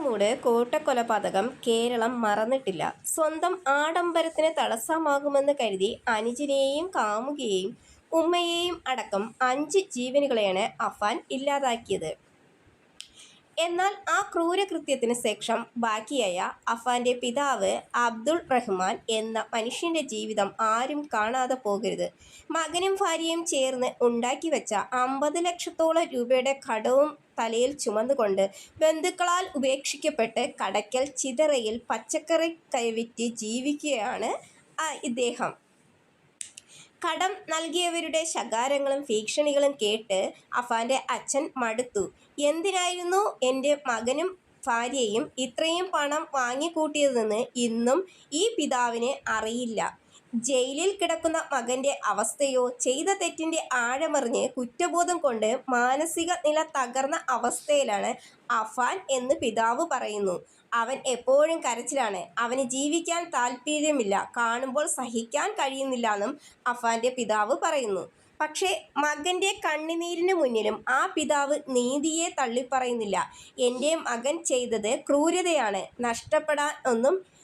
വെഞ്ഞാറമൂട് കൂട്ടക്കൊലപാതകം കേരളം മറന്നിട്ടില്ല. സ്വന്തം ആഡംബരത്തിന് തടസ്സമാകുമെന്ന് കരുതി അനുജനെയും കാമുകിയെയും ഉമ്മയെയും അടക്കം അഞ്ച് ജീവനുകളെയാണ് അഫാൻ ഇല്ലാതാക്കിയത്. എന്നാൽ ആ ക്രൂരകൃത്യത്തിന് ശേഷം ബാക്കിയായ അഫാന്റെ പിതാവ് അബ്ദുൾ റഹ്മാൻ എന്ന മനുഷ്യന്റെ ജീവിതം ആരും കാണാതെ പോകരുത്. മകനും ഭാര്യയും ചേർന്ന് ഉണ്ടാക്കി വെച്ച അമ്പത് ലക്ഷത്തോളം രൂപയുടെ കടവും തലയിൽ ചുമന്നുകൊണ്ട് ബന്ധുക്കളാൽ ഉപേക്ഷിക്കപ്പെട്ട് കടയ്ക്കൽ ചിതറയിൽ പച്ചക്കറി കൈവിറ്റ് ജീവിക്കുകയാണ് ഇദ്ദേഹം. കടം നൽകിയവരുടെ ശകാരങ്ങളും ഭീഷണികളും കേട്ട് അഫാന്റെ അച്ഛൻ മടുത്തു. എന്തിനായിരുന്നു എന്റെ മകനും ഭാര്യയും ഇത്രയും പണം വാങ്ങിക്കൂട്ടിയതെന്ന് ഇന്നും ഈ പിതാവിന് അറിയില്ല. ജയിലിൽ കിടക്കുന്ന മകന്റെ അവസ്ഥയോ ചെയ്ത തെറ്റിന്റെ ആഴമറിഞ്ഞ് കുറ്റബോധം കൊണ്ട് മാനസിക നില തകർന്ന അവസ്ഥയിലാണ് അഫാൻ എന്ന് പിതാവ് പറയുന്നു. അവൻ എപ്പോഴും കരച്ചിലാണ്. അവന് ജീവിക്കാൻ താല്പര്യമില്ല. കാണുമ്പോൾ സഹിക്കാൻ കഴിയുന്നില്ല എന്നും അഫാന്റെ പിതാവ് പറയുന്നു. പക്ഷേ മകന്റെ കണ്ണുനീരിന് മുന്നിലും ആ പിതാവ് നീതിയെ തള്ളിപ്പറയുന്നില്ല. എന്റെ മകൻ ചെയ്തത് ക്രൂരതയാണ്. നഷ്ടപ്പെടാൻ ഒന്നും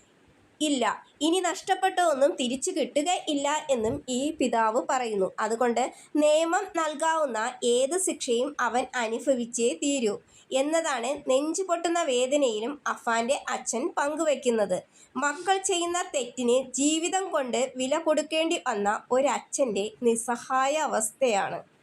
ഇല്ല. ഇനി നഷ്ടപ്പെട്ടതൊന്നും തിരിച്ചു കിട്ടുകയില്ല എന്നും ഈ പിതാവ് പറയുന്നു. അതുകൊണ്ട് നിയമം നൽകാവുന്ന ഏത് ശിക്ഷയും അവൻ അനുഭവിച്ചേ തീരൂ എന്നതാണ് നെഞ്ചു പൊട്ടുന്ന വേദനയിലും അഫാന്റെ അച്ഛൻ പങ്കുവെക്കുന്നത്. മക്കൾ ചെയ്യുന്ന തെറ്റിന് ജീവിതം കൊണ്ട് വില കൊടുക്കേണ്ടി വന്ന ഒരച്ഛന്റെ നിസ്സഹായ അവസ്ഥയാണ്